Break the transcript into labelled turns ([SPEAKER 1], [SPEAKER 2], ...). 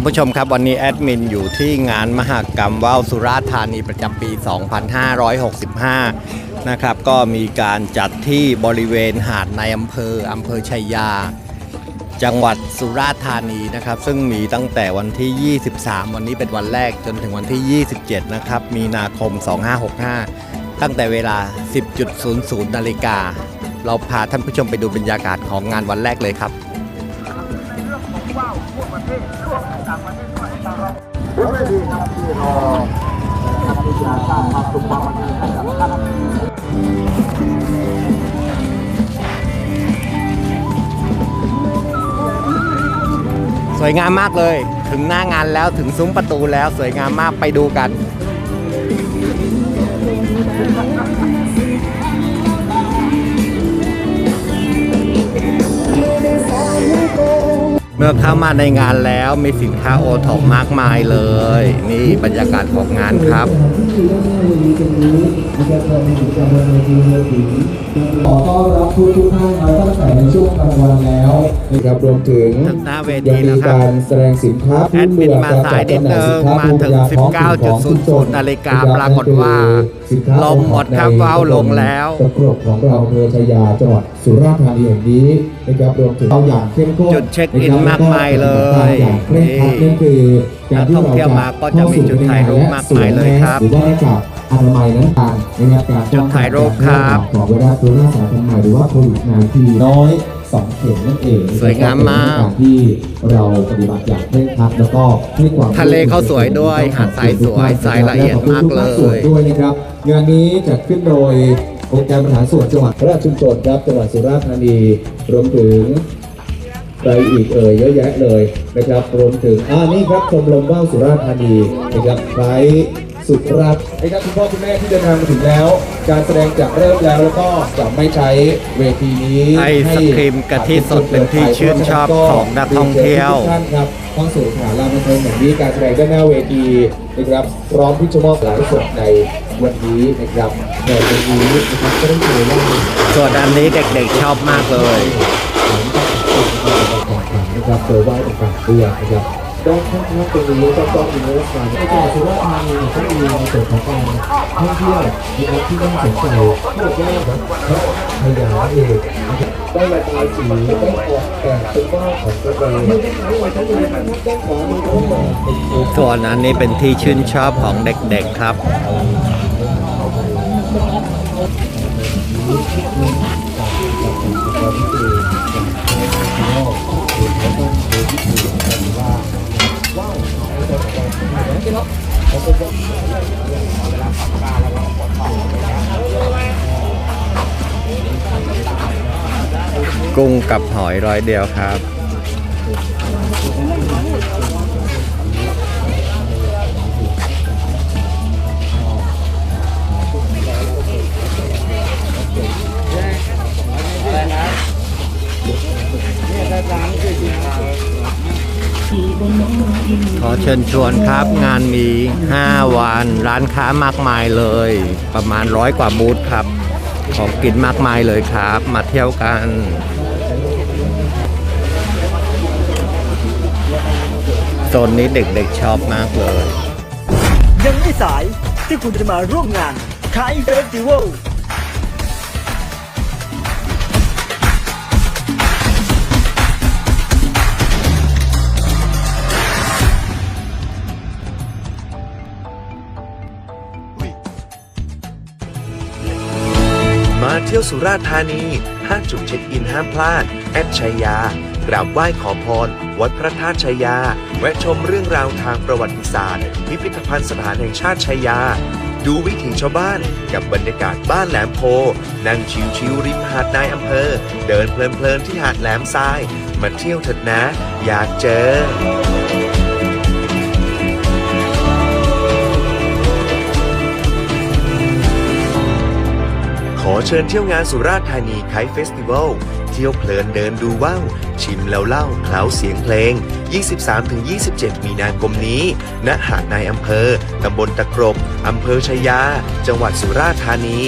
[SPEAKER 1] านผู้ชมครับวันนี้แอดมินอยู่ที่งานมหกรรมว่าวสุราษฎร์ธานีประจำปี 2565 นะครับ ก็มีการจัดที่บริเวณหาดในอำเภออำเภอชัยยา จังหวัดสุราษฎร์ธานีนะครับ ซึ่งมีตั้งแต่วันที่ 23 วันนี้เป็นวันแรกจนถึงวันที่ 27 นะครับ มีนาคม 2565 ตั้งแต่เวลา 10.00 นาฬิกา เราพาท่านผู้ชมไปดูบรรยากาศของงานวันแรกเลยครับ ว้าวทั่วประเทศทั่วต่างประเทศด้วยนะครับผมไม่ดีครับที่รอนะครับที่จะสร้างความสุข
[SPEAKER 2] ความมั่นเทิงให้กับท่าน
[SPEAKER 1] วยงามมากเลย ถึงหน้างานแล้วถึงซุ้มประตูแล้วสวยงามมากไปดูกัน เมื่อเข้ามาในงานแล้วมีสินค้าโอท็อปมากมายเลย นี่บรรยากาศของงานครับ
[SPEAKER 3] ขอต้อนรับทุกทุกๆท่านมาตั้งแต่ในช่วงกลางวันแล้วนะครับรวมถึง
[SPEAKER 1] ถึงหน้าเวที
[SPEAKER 3] ยัง
[SPEAKER 1] แล้ว
[SPEAKER 3] มี
[SPEAKER 1] ครับ
[SPEAKER 3] การแสดงสินค้า
[SPEAKER 1] แอดมินมาสายนิดนึงมาถึง 19.00นาฬิกาปรากฏว่าลงหมดครับว้าวลงแล้ว
[SPEAKER 3] ตะกรบของเราอำเภอชายาจังหวัดสุราษฎร์ธานีแห่งนี้นะครับรวมถึงเราอย่างเข้มข้น
[SPEAKER 1] จุดเช็คอินมากมายเลย
[SPEAKER 3] อย่างเคร่งครัดนั่นคือการที่
[SPEAKER 1] นักท่องเที่ยวมาก็จะมีจุดถ่ายรูปมากมายเลยครับ
[SPEAKER 3] หรือว่าหน้ากากอนามัยนั้นต่างนะครับการ
[SPEAKER 1] จุดถ่ายรูปครับ
[SPEAKER 3] ของไวรัสโคโรนาสายพันธุ์ใหม่หรือว่าโควิด -19 น้อยสองเข็มนั่นเอง
[SPEAKER 1] สวยงามมาก
[SPEAKER 3] เป็นรที่เราปฏิบัติอย่างเคร่งครัดแล้วก็ให้ความ
[SPEAKER 1] ทะเลเขาสวยด้วยหาดทรายสวยทรายละเอียดมากเลย
[SPEAKER 3] และขอบคุณทุกภคส่วนด้วยนะครับงานนี้จัดขึ้นโดยองค์การบริหารส่วนจังหวัดพระราชชุมชนครับจังหวัดสุราษฎร์ธานีรวมถึง ใครอีกเอ่ยเยอะแยะเลยนะครับรวมถึงอ่านี่ครับชมรมว่าวสุราษฎร์ธานีนะครับใครสุราษฎร์นะครับคุณพ่อคุณแม่ที่เดินทางมาถึงแล้ว การแสดงจะเริ่มแล้วแล้วก็จะไม่ใช้เวทีนี้
[SPEAKER 1] ไอศกรีมกะทิสดเป็นที่ชื่นชอบของนักท่องเที่ยว
[SPEAKER 3] ทุกท่านครับเข้าสู่สถานลานบันเทิงแห่งนี้การแสดงด้านหน้าเวทีนะครับพร้อมที่จะมอบหลายสดในวันนี้นะครับในวันนี้นะครับก็ต้องเจอว่า
[SPEAKER 1] ส่วนอันนี้เด็กๆชอบมากเลย
[SPEAKER 3] นะครับเปิดไหว้ต่างๆด้วยนะครับด้านข้างๆตรงนี้ก็ต้องมีเรื่องการในจังหวัดสุราษฎร์ธานีก็มีในส่วนของการท่องเที่ยวนะครับที่น่าสนใจที่บอกว่าแบบพยาเองนะครับได้ระบายสีได้ออกแบบเป็นว่าของตัวเองไม่ได้ใช้ไว้ทั้งเลยนะครับด้านขวามือก็มาเป็นตัว
[SPEAKER 1] ส่วนอันนี้เป็นที่ชื่นชอบของเด็กๆครับ กุ้งกับหอยร้อยเดียวครับ ขอเชิญชวนครับ งานมี 5 วัน ร้านค้ามากมายเลย ประมาณร้อยกว่าบูธครับ ของกินมากมายเลยครับ มาเที่ยวกันโซนนี้เด็กๆชอบมากเลย
[SPEAKER 2] ยังไม่สายที่คุณจะมาร่วมงานคายเฟสติวัล
[SPEAKER 4] เที่ยวสุราษฎร์ธานี 5 จุดเช็คอินห้ามพลาด แอดชัยยากราบไหว้ขอพร วัดพระธาตุชัยยา แวะชมเรื่องราวทางประวัติศาสตร์ พิพิธภัณฑ์สถานแห่งชาติชัยยา ดูวิถีชาวบ้านกับบรรยากาศบ้านแหลมโพ นั่งชิวๆริมหาดนายอำเภอ เดินเพลินๆที่หาดแหลมทราย มาเที่ยวเถิดนะ อยากเจอ อเชิญเที่ยวงานสุราษฎร์ธานีไคเฟสติวัล เที่ยวเพลินเดินดูว่าวชิมแล้วเล่าเคล้าเสียงเพลง 23-27 มีนาคมนี้ ณ หาดนายอำเภอ ตำบลตะกรบอำเภอชายา จังหวัดสุราษฎร์ธานี